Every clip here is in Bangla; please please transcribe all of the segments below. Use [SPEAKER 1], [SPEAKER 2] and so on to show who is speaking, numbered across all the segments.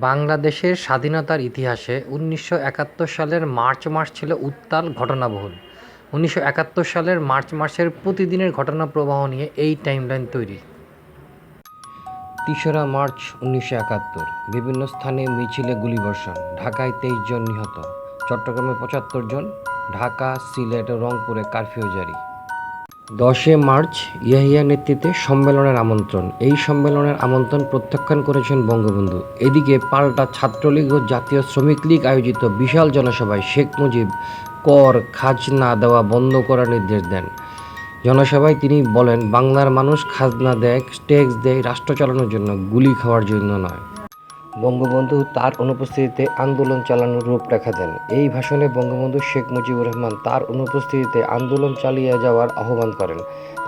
[SPEAKER 1] বাংলাদেশের স্বাধীনতার ইতিহাসে উনিশশো একাত্তর সালের মার্চ মাস ছিল উত্তাল ঘটনাবহুল। উনিশশো একাত্তর সালের মার্চ মাসের প্রতিদিনের ঘটনা প্রবাহ নিয়ে এই টাইমলাইন তৈরি। তেসরা মার্চ উনিশশো একাত্তর, বিভিন্ন স্থানে মিছিলে গুলিবর্ষণ ঢাকায় তেইশ জন নিহত, চট্টগ্রামে পঁচাত্তর জন, ঢাকা, সিলেট ও রংপুরে কারফিউ জারি। দশে মার্চ ইয়াহিয়া নেতৃত্বে সম্মেলনের আমন্ত্রণ। এই সম্মেলনের আমন্ত্রণ প্রত্যাখ্যান করেছেন বঙ্গবন্ধু। এদিকে পাল্টা ছাত্রলীগ ও জাতীয় শ্রমিক লীগ আয়োজিত বিশাল জনসভায় শেখ মুজিব কর, খাজনা দেওয়া বন্ধ করার নির্দেশ দেন। জনসভায় তিনি বলেন, বাংলার মানুষ খাজনা দেয়, ট্যাক্স দেয়, রাষ্ট্র চালানোর জন্য, গুলি খাওয়ার জন্য নয়। বঙ্গবন্ধু তার অনুপস্থিতিতে আন্দোলন চালানোর রূপরেখা দেন। এই ভাষণে বঙ্গবন্ধু শেখ মুজিবুর রহমান তার অনুপস্থিতিতে আন্দোলন চালিয়ে যাওয়ার আহ্বান করেন।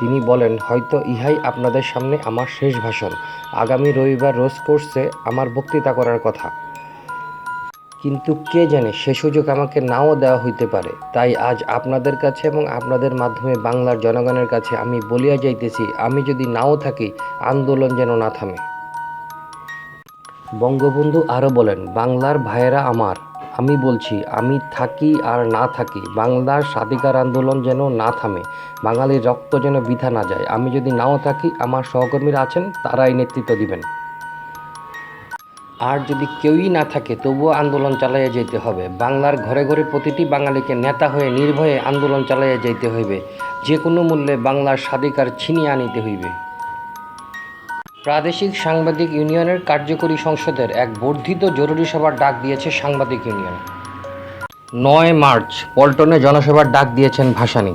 [SPEAKER 1] তিনি বলেন, হয়তো ইহাই আপনাদের সামনে আমার শেষ ভাষণ। আগামী রবিবার রোজ কোর্সে আমার বক্তৃতা করার কথা। কিন্তু কে জানে, সে সুযোগ আমাকে নাও দেওয়া হইতে পারে। তাই আজ আপনাদের কাছে এবং আপনাদের মাধ্যমে বাংলার জনগণের কাছে আমি বলিয়া যাইতেছি, আমি যদি নাও থাকি, আন্দোলন যেন না থামে। বঙ্গবন্ধু আরও বলেন, বাংলার ভাইয়েরা আমার। আমি বলছি, আমি থাকি আর না থাকি। বাংলার স্বাধিকার আন্দোলন যেন না থামে, বাঙালির রক্ত যেন বৃথা না যায়। আমি যদি নাও থাকি, আমার সহকর্মীরা আছেন, তারাই নেতৃত্ব দিবেন। আর যদি কেউই না থাকে, তবুও আন্দোলন চালাইয়া যেতে হবে। বাংলার ঘরে ঘরে প্রতিটি বাঙালিকে নেতা হয়ে নির্ভয়ে আন্দোলন চালাইয়া যেতে হইবে। যে কোনো মূল্যে বাংলার স্বাধিকার ছিনিয়ে আনিতে হইবে। প্রাদেশিক সাংবাদিক ইউনিয়নের কার্যকরী সংসদের এক বর্ধিত জরুরি সভার ডাক দিয়েছে সাংবাদিক ইউনিয়ন। নয় মার্চ, পল্টনে জনসভার ডাক দিয়েছেন ভাসানী।